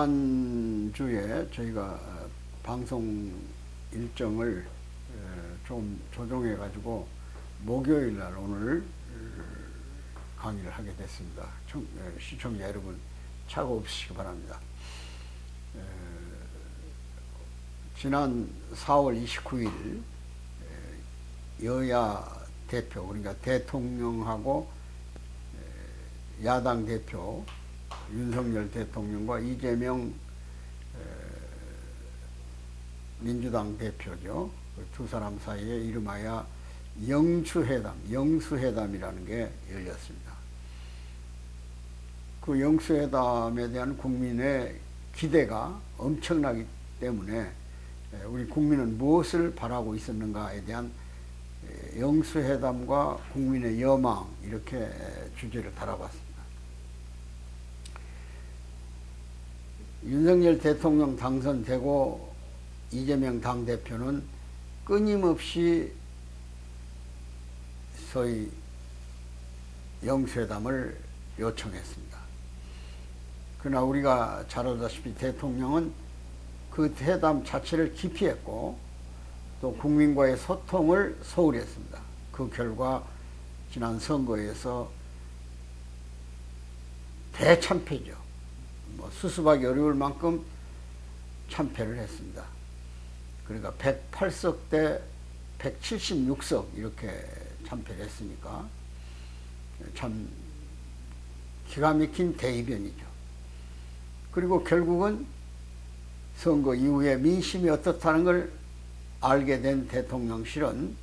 지난주에 저희가 어, 방송 일정을 어, 좀 조정해 가지고 목요일 날 오늘 어, 강의를 하게 됐습니다. 시청자 여러분 착오 없으시기 바랍니다. 어, 지난 4월 29일 여야 대표 그러니까 대통령하고 에, 야당 대표 윤석열 대통령과 이재명 에, 민주당 대표죠. 그 두 사람 사이에 이름하여 영수회담, 영수회담이라는 게 열렸습니다. 그 영수회담에 대한 국민의 기대가 엄청나기 때문에 에, 우리 국민은 무엇을 바라고 있었는가에 대한 에, 영수회담과 국민의 여망 이렇게 주제를 달아봤습니다. 윤석열 대통령 당선되고 이재명 당대표는 끊임없이 소위 영수회담을 요청했습니다. 그러나 우리가 잘 알다시피 대통령은 그 회담 자체를 기피했고 또 국민과의 소통을 소홀히 했습니다. 그 결과 지난 선거에서 대참패죠. 뭐 수습하기 어려울 만큼 참패를 했습니다. 그러니까 108석 대 176석 이렇게 참패를 했으니까 참 기가 막힌 대이변이죠. 그리고 결국은 선거 이후에 민심이 어떻다는 걸 알게 된 대통령실은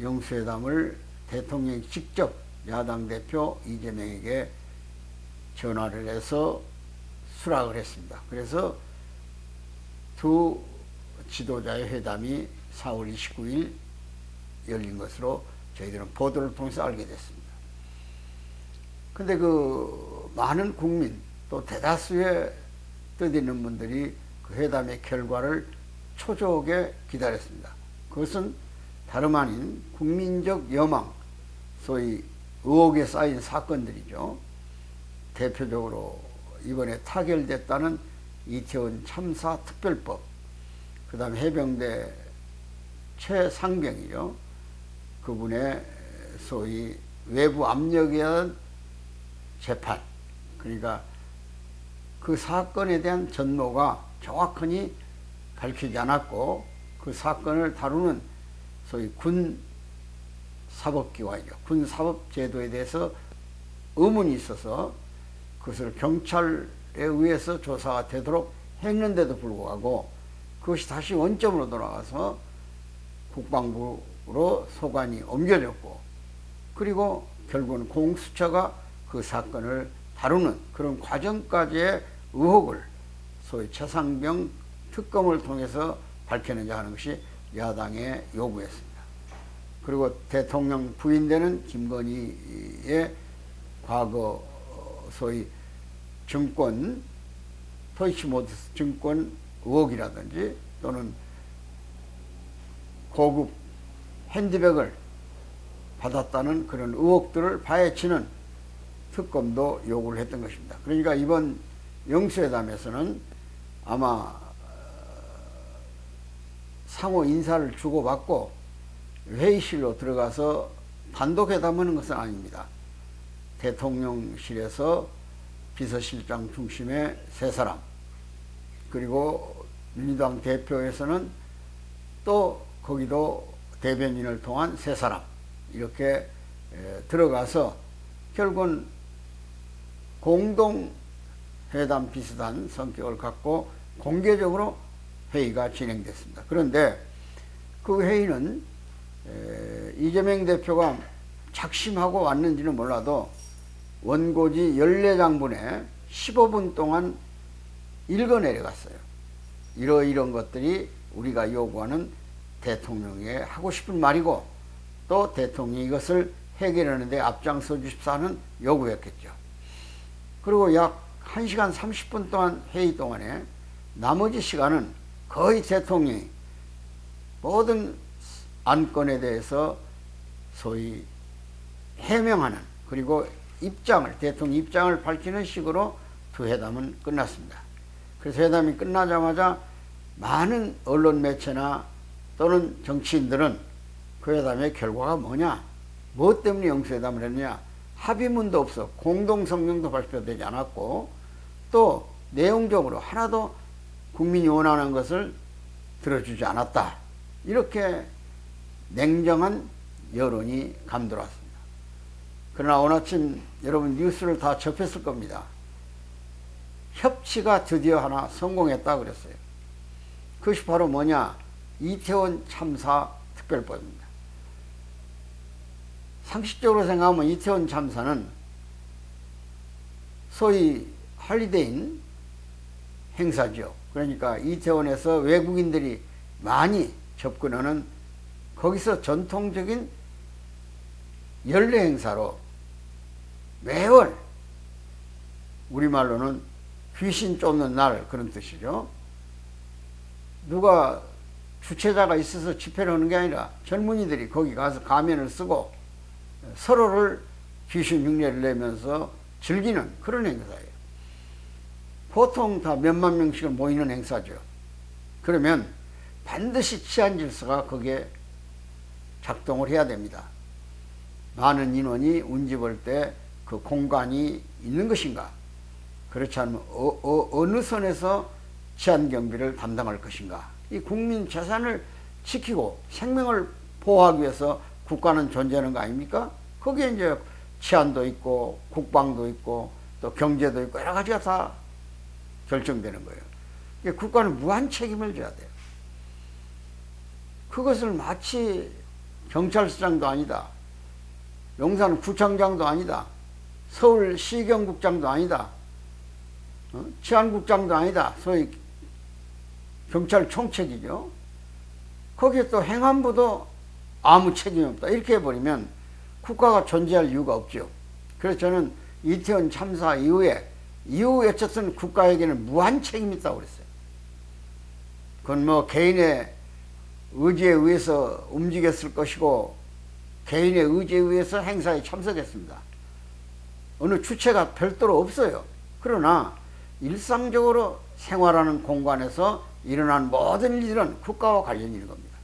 영수회담을 대통령이 직접 야당 대표 이재명에게 전화를 해서 수락을 했습니다. 그래서 두 지도자의 회담이 4월 29일 열린 것으로 저희들은 보도를 통해서 알게 됐습니다. 근데 그 많은 국민 또 대다수의 뜻 있는 분들이 그 회담의 결과를 초조하게 기다렸습니다. 그것은 다름 아닌 국민적 여망, 소위 의혹에 쌓인 사건들이죠. 대표적으로 이번에 타결됐다는 이태원 참사 특별법, 그 다음에 해병대 최상병이죠. 그분의 소위 외부 압력에 의한 재판. 그러니까 그 사건에 대한 전모가 정확하니 밝히지 않았고 그 사건을 다루는 소위 군 사법기관이죠. 군 사법제도에 대해서 의문이 있어서 그것을 경찰에 의해서 조사가 되도록 했는데도 불구하고 그것이 다시 원점으로 돌아가서 국방부로 소관이 옮겨졌고 그리고 결국은 공수처가 그 사건을 다루는 그런 과정까지의 의혹을 소위 최상병 특검을 통해서 밝혀내자 하는 것이 야당의 요구였습니다. 그리고 대통령 부인되는 김건희의 과거 소위 증권 토이치모드스 증권 의혹이라든지 또는 고급 핸드백을 받았다는 그런 의혹들을 파헤치는 특검도 요구를 했던 것입니다. 그러니까 이번 영수회담에서는 아마 어, 상호 인사를 주고받고 회의실로 들어가서 단독 회담하는 것은 아닙니다. 대통령실에서 비서실장 중심의 세 사람 그리고 민주당 대표에서는 또 거기도 대변인을 통한 세 사람 이렇게 들어가서 결국은 공동 회담 비슷한 성격을 갖고 공개적으로 회의가 진행됐습니다. 그런데 그 회의는 이재명 대표가 작심하고 왔는지는 몰라도 원고지 14장분에 15분 동안 읽어 내려갔어요. 이러이런 것들이 우리가 요구하는 대통령의 하고 싶은 말이고 또 대통령이 이것을 해결하는데 앞장서 주십사는 요구였겠죠. 그리고 약 1시간 30분 동안 회의 동안에 나머지 시간은 거의 대통령이 모든 안건에 대해서 소위 해명하는 그리고 입장을 대통령 입장을 밝히는 식으로 두 회담은 끝났습니다. 그래서 회담이 끝나자마자 많은 언론 매체나 또는 정치인들은 그 회담의 결과가 뭐냐? 무엇 때문에 영수회담을 했느냐? 합의문도 없어. 공동성명도 발표되지 않았고 또 내용적으로 하나도 국민이 원하는 것을 들어주지 않았다. 이렇게 냉정한 여론이 감돌았습니다. 그러나 오늘 아침 여러분 뉴스를 다 접했을 겁니다. 협치가 드디어 하나 성공했다 그랬어요. 그것이 바로 뭐냐? 이태원 참사 특별법입니다. 상식적으로 생각하면 이태원 참사는 소위 할리데인 행사죠. 그러니까 이태원에서 외국인들이 많이 접근하는 거기서 전통적인 연례 행사로 매월 우리말로는 귀신 쫓는 날 그런 뜻이죠. 누가 주최자가 있어서 집회를 하는 게 아니라 젊은이들이 거기 가서 가면을 쓰고 서로를 귀신 흉내를 내면서 즐기는 그런 행사예요. 보통 다 몇만 명씩을 모이는 행사죠. 그러면 반드시 치안 질서가 거기에 작동을 해야 됩니다. 많은 인원이 운집할 때 그 공간이 있는 것인가? 그렇지 않으면 어, 느 선에서 치안 경비를 담당할 것인가? 이 국민 재산을 지키고 생명을 보호하기 위해서 국가는 존재하는 거 아닙니까? 거기에 이제 치안도 있고 국방도 있고 또 경제도 있고 여러 가지가 다 결정되는 거예요. 국가는 무한 책임을 져야 돼요. 그것을 마치 경찰서장도 아니다. 용산 구청장도 아니다. 서울 시경국장도 아니다. 어? 치안국장도 아니다. 소위 경찰 총책이죠. 거기에 또 행안부도 아무 책임이 없다. 이렇게 해버리면 국가가 존재할 이유가 없죠. 그래서 저는 이태원 참사 이후에 이후 어쨌든 국가에게는 무한 책임이 있다고 그랬어요. 그건 뭐 개인의 의지에 의해서 움직였을 것이고 개인의 의지에 의해서 행사에 참석했습니다. 어느 주체가 별도로 없어요. 그러나 일상적으로 생활하는 공간에서 일어난 모든 일들은 국가와 관련이 있는 겁니다.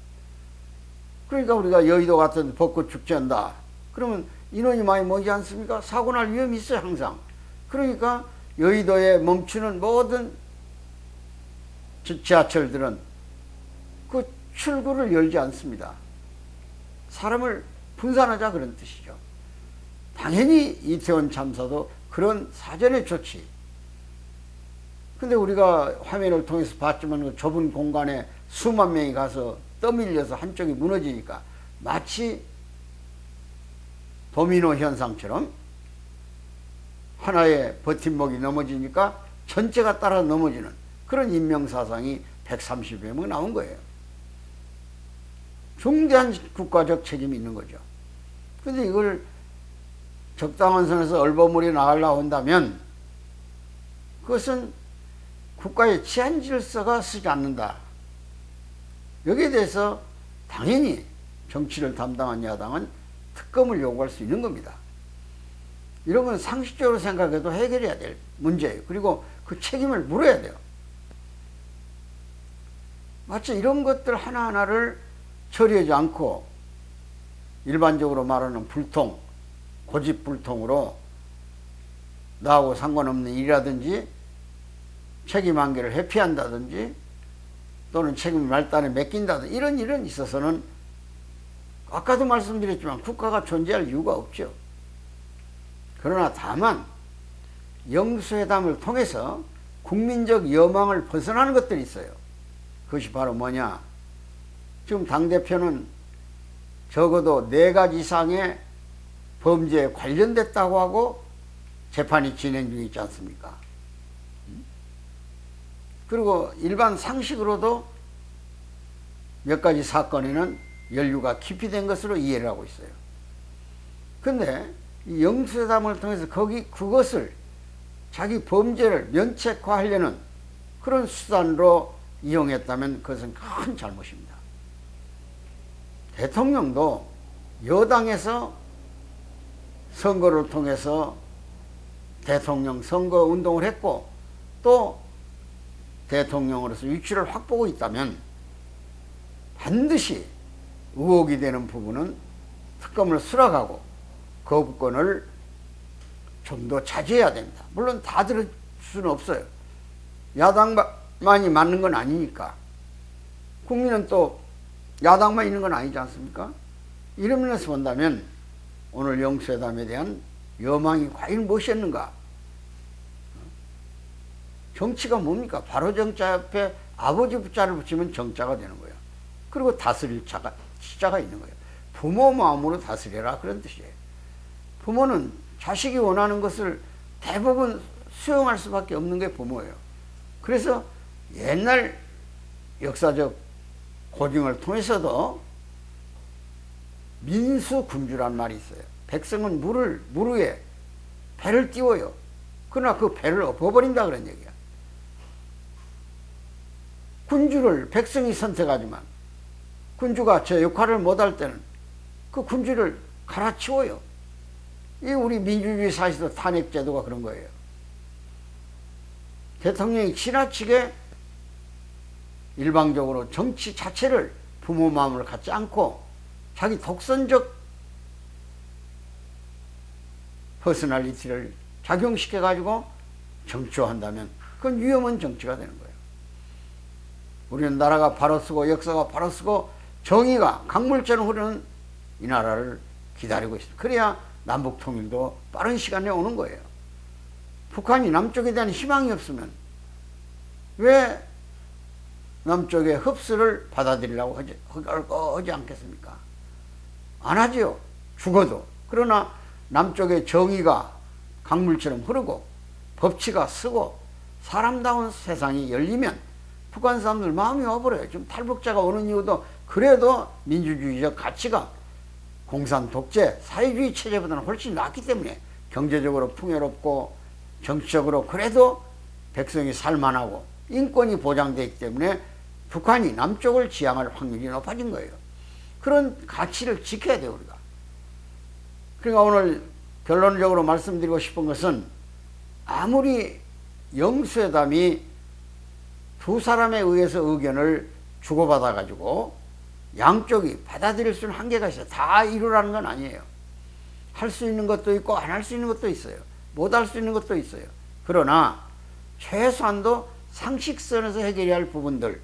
그러니까 우리가 여의도 같은 벚꽃 축제 한다. 그러면 인원이 많이 모이지 않습니까? 사고 날 위험이 있어요, 항상. 그러니까 여의도에 멈추는 모든 지하철들은 그 출구를 열지 않습니다. 사람을 분산하자 그런 뜻이죠. 당연히 이태원 참사도 그런 사전의 조치. 근데 우리가 화면을 통해서 봤지만 그 좁은 공간에 수만 명이 가서 떠밀려서 한쪽이 무너지니까 마치 도미노 현상처럼 하나의 버팀목이 넘어지니까 전체가 따라 넘어지는 그런 인명사상이 130여 명 나온 거예요. 중대한 국가적 책임이 있는 거죠. 근데 이걸 적당한 선에서 얼버무리 나가려고 한다면 그것은 국가의 치안 질서가 쓰지 않는다. 여기에 대해서 당연히 정치를 담당한 야당은 특검을 요구할 수 있는 겁니다. 이런 건 상식적으로 생각해도 해결해야 될 문제예요. 그리고 그 책임을 물어야 돼요. 마치 이런 것들 하나하나를 처리하지 않고 일반적으로 말하는 불통, 고집불통으로 나하고 상관없는 일이라든지 책임 관계를 회피한다든지 또는 책임 말단에 맡긴다든지 이런 일은 있어서는 아까도 말씀드렸지만 국가가 존재할 이유가 없죠. 그러나 다만 영수회담을 통해서 국민적 여망을 벗어나는 것들이 있어요. 그것이 바로 뭐냐? 지금 당대표는 적어도 네 가지 이상의 범죄에 관련됐다고 하고 재판이 진행 중에 있지 않습니까? 그리고 일반 상식으로도 몇 가지 사건에는 연루가 깊이 된 것으로 이해를 하고 있어요. 근데 영수회담을 통해서 거기 그것을 자기 범죄를 면책화하려는 그런 수단으로 이용했다면 그것은 큰 잘못입니다. 대통령도 여당에서 선거를 통해서 대통령 선거 운동을 했고 또 대통령으로서 위치를 확보하고 있다면 반드시 의혹이 되는 부분은 특검을 수락하고 거부권을 좀더 차지해야 됩니다. 물론 다 들을 수는 없어요. 야당만이 맞는 건 아니니까. 국민은 또 야당만 있는 건 아니지 않습니까? 이런 면에서 본다면 오늘 영수회담에 대한 여망이 과연 무엇이었는가? 정치가 뭡니까? 바로 정자 옆에 아버지 부자를 붙이면 정자가 되는 거예요. 그리고 다스릴 자가, 치자가 있는 거예요. 부모 마음으로 다스려라 그런 뜻이에요. 부모는 자식이 원하는 것을 대부분 수용할 수밖에 없는 게 부모예요. 그래서 옛날 역사적 고증을 통해서도 민수군주란 말이 있어요. 백성은 물을 물 위에 배를 띄워요. 그러나 그 배를 엎어버린다 그런 얘기야. 군주를 백성이 선택하지만 군주가 저 역할을 못할 때는 그 군주를 갈아치워요. 이 우리 민주주의 사실도 탄핵 제도가 그런 거예요. 대통령이 지나치게 일방적으로 정치 자체를 부모 마음을 갖지 않고 자기 독선적 퍼스널리티를 작용시켜 가지고 정치화한다면 그건 위험한 정치가 되는 거예요. 우리는 나라가 바로 쓰고 역사가 바로 쓰고 정의가 강물처럼 흐르는 이 나라를 기다리고 있습니다. 그래야 남북 통일도 빠른 시간에 오는 거예요. 북한이 남쪽에 대한 희망이 없으면 왜 남쪽의 흡수를 받아들이려고 하지, 하지 않겠습니까? 안 하지요. 죽어도. 그러나 남쪽의 정의가 강물처럼 흐르고 법치가 쓰고 사람다운 세상이 열리면 북한 사람들 마음이 와버려요. 지금 탈북자가 오는 이유도 그래도 민주주의적 가치가 공산 독재, 사회주의 체제보다는 훨씬 낫기 때문에 경제적으로 풍요롭고 정치적으로 그래도 백성이 살만하고 인권이 보장되어 있기 때문에 북한이 남쪽을 지향할 확률이 높아진 거예요. 그런 가치를 지켜야 돼요, 우리가. 그러니까 오늘 결론적으로 말씀드리고 싶은 것은 아무리 영수회담이 두 사람에 의해서 의견을 주고받아 가지고 양쪽이 받아들일 수 있는 한계가 있어요. 다 이루라는 건 아니에요. 할 수 있는 것도 있고 안 할 수 있는 것도 있어요. 못 할 수 있는 것도 있어요. 그러나 최소한도 상식선에서 해결해야 할 부분들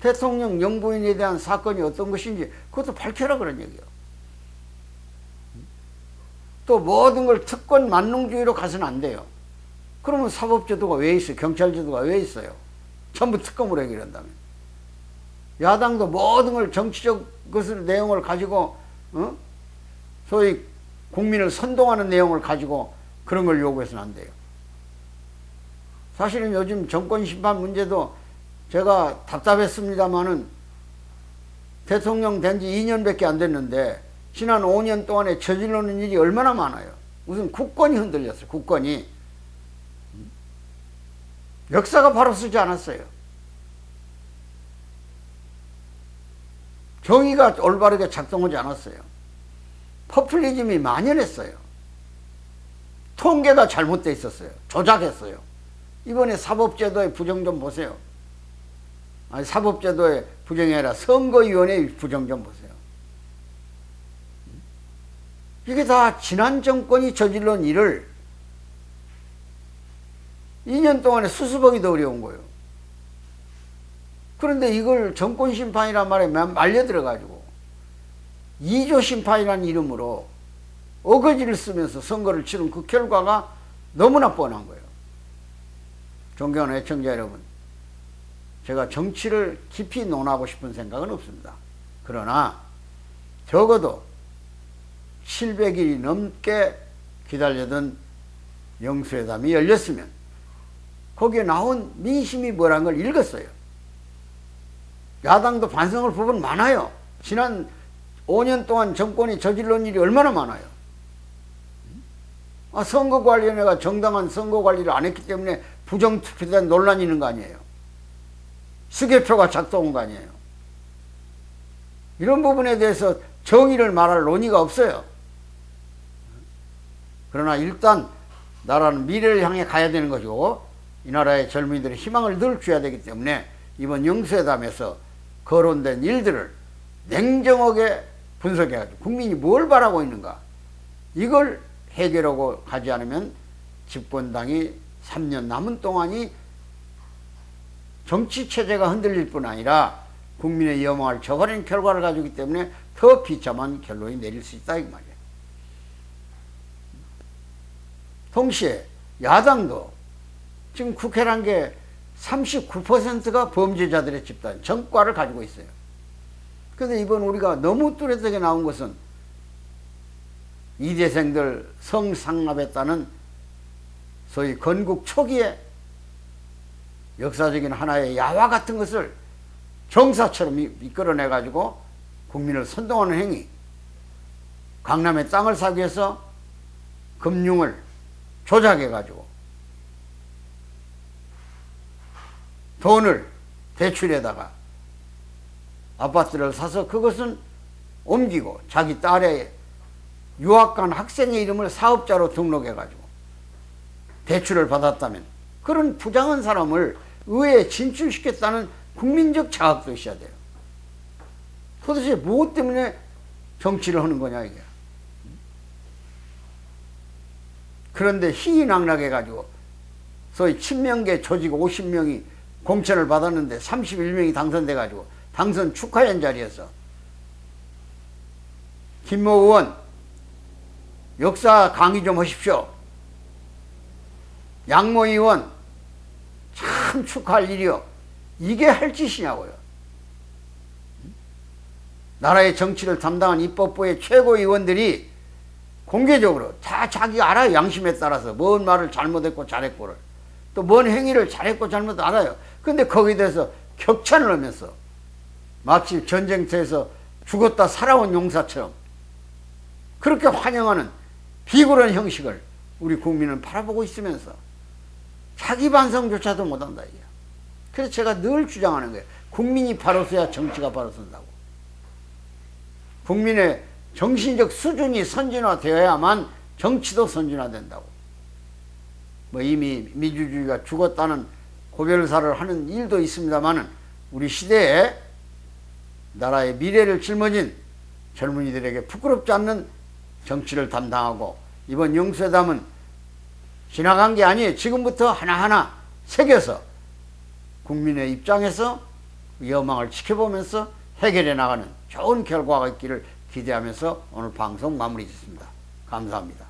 대통령 영부인에 대한 사건이 어떤 것인지 그것도 밝혀라 그런 얘기예요. 또 모든 걸 특권 만능주의로 가서는 안 돼요. 그러면 사법제도가 왜 있어요? 경찰제도가 왜 있어요? 전부 특검으로 해결한다면. 야당도 모든 걸 정치적 것을 내용을 가지고 어? 소위 국민을 선동하는 내용을 가지고 그런 걸 요구해서는 안 돼요. 사실은 요즘 정권 심판 문제도 제가 답답했습니다마는 대통령 된 지 2년밖에 안 됐는데 지난 5년 동안에 저질러는 일이 얼마나 많아요. 무슨 국권이 흔들렸어요. 국권이. 역사가 바로 쓰지 않았어요. 정의가 올바르게 작동하지 않았어요. 퍼플리즘이 만연했어요. 통계가 잘못돼 있었어요. 조작했어요. 이번에 사법제도의 부정 좀 보세요. 부정이 아니라 선거위원회의 부정 좀 보세요. 이게 다 지난 정권이 저질러온 일을 2년 동안에 수습하기도 어려운 거예요. 그런데 이걸 정권 심판이란 말에 말려 들어가지고 2조 심판이라는 이름으로 어거지를 쓰면서 선거를 치른 그 결과가 너무나 뻔한 거예요. 존경하는 애청자 여러분, 제가 정치를 깊이 논하고 싶은 생각은 없습니다. 그러나 적어도 700일이 넘게 기다려던 영수회담이 열렸으면 거기에 나온 민심이 뭐란 걸 읽었어요. 야당도 반성할 부분 많아요. 지난 5년 동안 정권이 저질러온 일이 얼마나 많아요. 아, 선거관리위원회가 정당한 선거관리를 안 했기 때문에 부정투표에 논란이 있는 거 아니에요. 수개표가 작동한 거 아니에요. 이런 부분에 대해서 정의를 말할 논의가 없어요. 그러나 일단 나라는 미래를 향해 가야 되는 거죠. 이 나라의 젊은이들의 희망을 늘 줘야 되기 때문에 이번 영수회담에서 거론된 일들을 냉정하게 분석해가지고 국민이 뭘 바라고 있는가 이걸 해결하고 가지 않으면 집권당이 3년 남은 동안이 정치 체제가 흔들릴 뿐 아니라 국민의 여망을 저버리는 결과를 가지기 때문에 더 비참한 결론이 내릴 수 있다 이 말이에요. 동시에 야당도 지금 국회란 게 39%가 범죄자들의 집단, 정과를 가지고 있어요. 그런데 이번 우리가 너무 뚜렷하게 나온 것은 이대생들 성상납했다는 소위 건국 초기에 역사적인 하나의 야화 같은 것을 정사처럼 이- 이끌어내 가지고 국민을 선동하는 행위. 강남의 땅을 사기 위해서 금융을 조작해 가지고 돈을 대출에다가 아파트를 사서 그것은 옮기고 자기 딸의 유학 간 학생의 이름을 사업자로 등록해 가지고 대출을 받았다면 그런 부장한 사람을 의회에 진출시켰다는 국민적 자각도 있어야 돼요. 도대체 무엇 때문에 정치를 하는 거냐 이게. 그런데 희희낙락해 가지고 소위 친명계 조직 50명이 공천을 받았는데 31명이 당선돼 가지고 당선 축하연 자리에서 김모 의원 역사 강의 좀 하십시오. 양모 의원 참 축하할 일이요. 이게 할 짓이냐고요. 나라의 정치를 담당한 입법부의 최고위원들이 공개적으로 다 자기 알아요. 양심에 따라서 뭔 말을 잘못했고 잘했고를 또 뭔 행위를 잘했고 잘못 알아요. 근데 거기에 대해서 격찬을 하면서 마치 전쟁터에서 죽었다 살아온 용사처럼 그렇게 환영하는 비굴한 형식을 우리 국민은 바라보고 있으면서 자기 반성조차도 못한다 이게. 그래서 제가 늘 주장하는 거예요. 국민이 바로 서야 정치가 바로 선다고. 국민의 정신적 수준이 선진화되어야만 정치도 선진화된다고. 뭐 이미 민주주의가 죽었다는 고별사를 하는 일도 있습니다만은 우리 시대에 나라의 미래를 짊어진 젊은이들에게 부끄럽지 않는 정치를 담당하고 이번 영수회담은 지나간 게 아니에요. 지금부터 하나하나 새겨서 국민의 입장에서 여망을 지켜보면서 해결해 나가는 좋은 결과가 있기를 기대하면서 오늘 방송 마무리 짓습니다. 감사합니다.